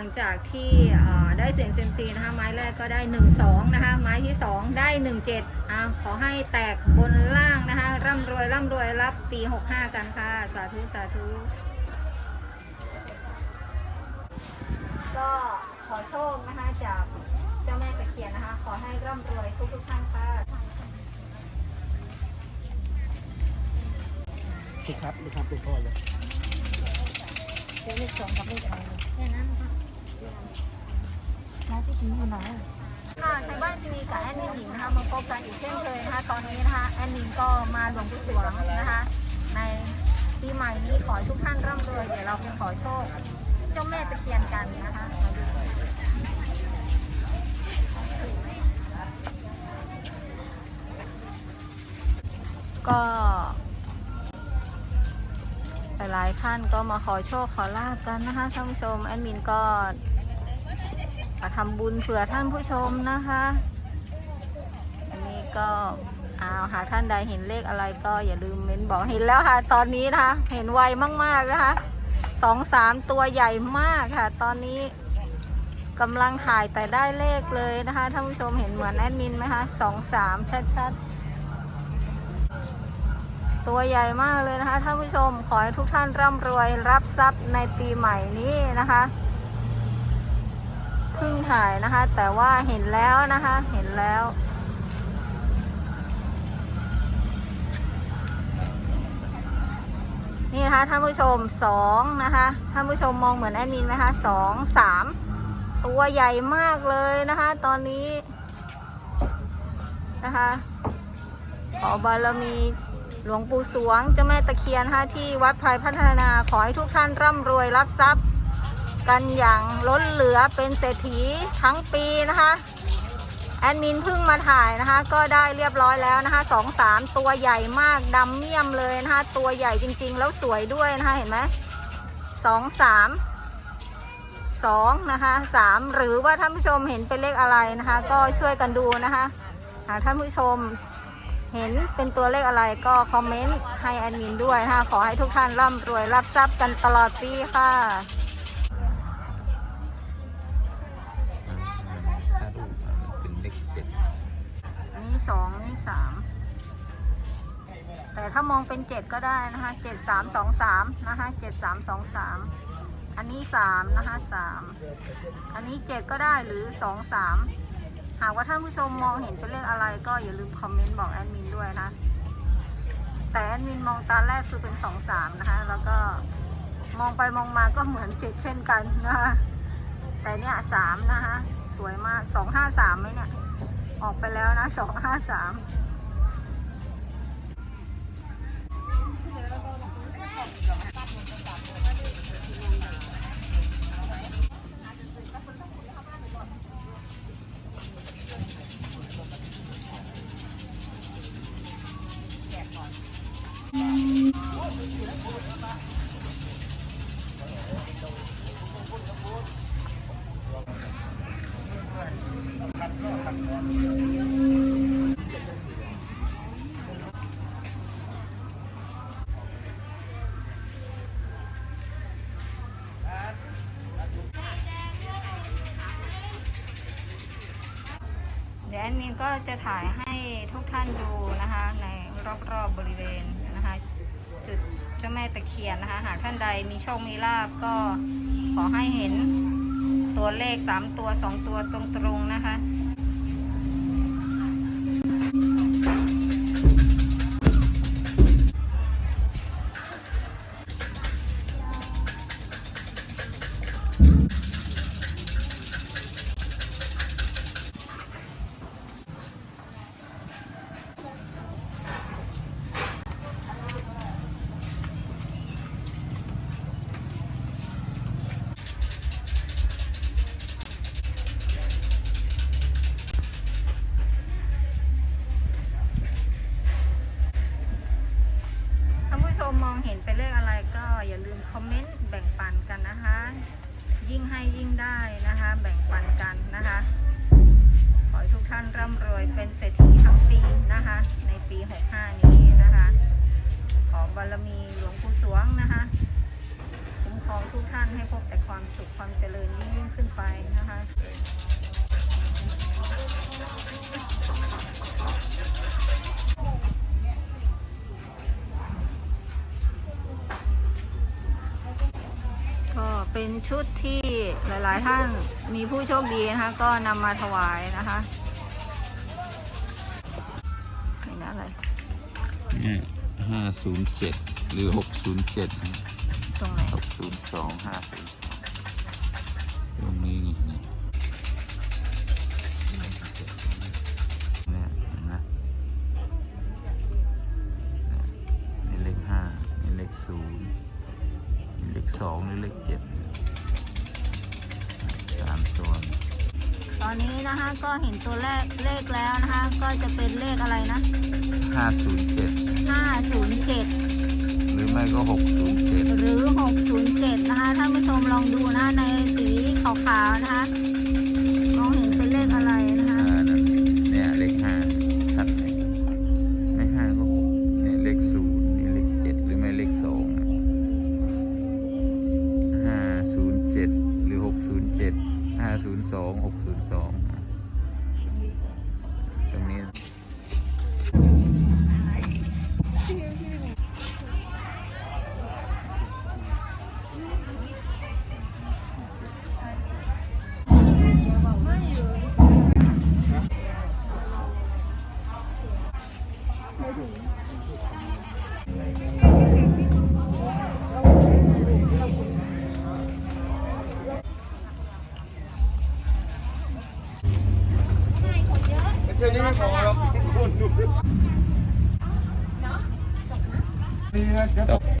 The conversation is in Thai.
ผู้ชมคะหลังจากที่เอ่อได้เสียงเซมซีนะคะไม้แรกก็ได้ 1 2 นะคะ ไม้ที่ 2 ได้ 1 7อ่าขอให้แตกบนล่างนะคะ ร่ำรวย ร่ำรวยรับปี 65 กันค่ะ สาธุ สาธุ ก็ขอโชคนะคะจากเจ้าแม่ตะเคียนนะคะ ขอให้ร่ำรวยทุกทุกๆท่านค่ะดูครับดูครับดูพ่อเลยเลขสองกับเลขอะไรแค่นั้นค่ะ มาที่ถึงอยู่ไหนค่ะไทยบ้านทีวีกับแอนนินหญิงนะคะมาพบกันอีกเช่นเคยนะคะ ตอนนี้นะคะแอนนินก็มาหลวงปู่สวงนะคะ ในปีใหม่นี้ขอให้ทุกท่านร่ำรวยเดี๋ยวเราไปขอโชคเจ้าแม่ตะเคียนกันนะคะมาดูก็ หลายๆท่านก็มาขอโชคขอลาบกันนะคะท่านผู้ชมแอดมินก็มาทำบุญเผื่อท่านผู้ชมนะคะ อันนี้ก็เอาหากท่านใดเห็นเลขอะไรก็อย่าลืมเม้นบอกเห็นแล้วค่ะ ตอนนี้นะคะ เห็นไวมากๆนะคะสองสามตัวใหญ่มากค่ะ ตอนนี้กำลังถ่ายแต่ได้เลขเลยนะคะท่านผู้ชมเห็นเหมือนแอดมินไหมคะสองสามชัดๆ ตัวใหญ่มากเลยนะคะท่านผู้ชมขอให้ทุกท่านร่ำรวยรับทรัพย์ในปีใหม่นี้นะคะเพิ่งถ่ายนะคะ แต่ว่าเห็นแล้วนะคะ เห็นแล้วนี่นะคะท่านผู้ชมสองนะคะท่านผู้ชมมองเหมือนแอดมินไหมคะสองสามตัวใหญ่มากเลยนะคะ ตอนนี้นะคะขอบารมี หลวงปู่สวงเจ้าแม่ตะเคียนนะที่วัดไพรพัฒนาขอให้ทุกท่านร่ำรวยรับทรัพย์ กันอย่างล้นเหลือเป็นเศรษฐีทั้งปีนะคะแอดมินเพิ่งมาถ่ายนะคะ ก็ได้เรียบร้อยแล้วนะคะสองสามตัวใหญ่มากดำเมี่ยมเลยนะคะ ตัวใหญ่จริงๆ แล้วสวยด้วยนะคะ เห็นไหมสองสามสองนะคะสามหรือว่าท่านผู้ชมเห็นเป็นเลขอะไรนะคะ ก็ช่วยกันดูนะคะหากท่านผู้ชม เห็นเป็นตัวเลขอะไรก็คอมเมนต์ให้แอดมินด้วยนะคะขอให้ทุกท่านร่ำรวยรับทรัพย์กันตลอดปีค่ะถ้าดูเป็นเลขเจ็ดนี่สองนี่สามแต่ถ้ามองเป็นเจ็ดก็ได้นะคะเจ็ดสามสองสามนะคะเจ็ดสามสองสามอันนี้สามนะคะสามอันนี้เจ็ดก็ได้หรือสองสาม หากว่าท่านผู้ชมมองเห็นเป็นเลขอะไรก็อย่าลืมคอมเมนต์บอกแอดมินด้วยนะ แต่แอดมินมองตาแรกคือเป็นสองสามนะคะ แล้วก็มองไปมองมาก็เหมือนเจ็ดเช่นกันนะคะแต่เนี่ยสามนะคะสวยมากสองห้าสามไหมเนี่ย ออกไปแล้วนะสองห้าสาม เดี๋ยวแอดมินก็จะถ่ายให้ทุกท่านดูนะคะในรอบๆบริเวณนะคะจุดเจ้าแม่ตะเคียนนะคะ หากท่านใดมีโชคมีลาบก็ขอให้เห็นตัวเลข3ตัว2ตัวตรงๆนะคะ ลืมคอมเมนต์แบ่งปันกันนะคะ ยิ่งให้ยิ่งได้นะคะ แบ่งปันกันนะคะ ขอให้ทุกท่านร่ำรวยเป็นเศรษฐี ก็เป็นชุดที่หลาย ๆ ท่านมีผู้โชคดีนะคะ ก็นำมาถวายนะคะนี่นะอะไรเนี่ยห้าศูนย์เจ็ดหรือหกศูนย์เจ็ดตรงไหน หกศูนย์สองห้าศูนย์ นนี้นะคะ ก็เห็นตัวเลขเลขแล้วนะคะ ก็จะเป็นเลขอะไรนะห้าศูนย์เจ็ด507 หรือไม่ก็หกศูนย์เจ็ดหรือ 607 นะคะท่านผู้ชมลองดูนะคะในสีขาวๆนะคะ เที่ยวนี้ไม่พอหรอกคุณนี่นะจะตก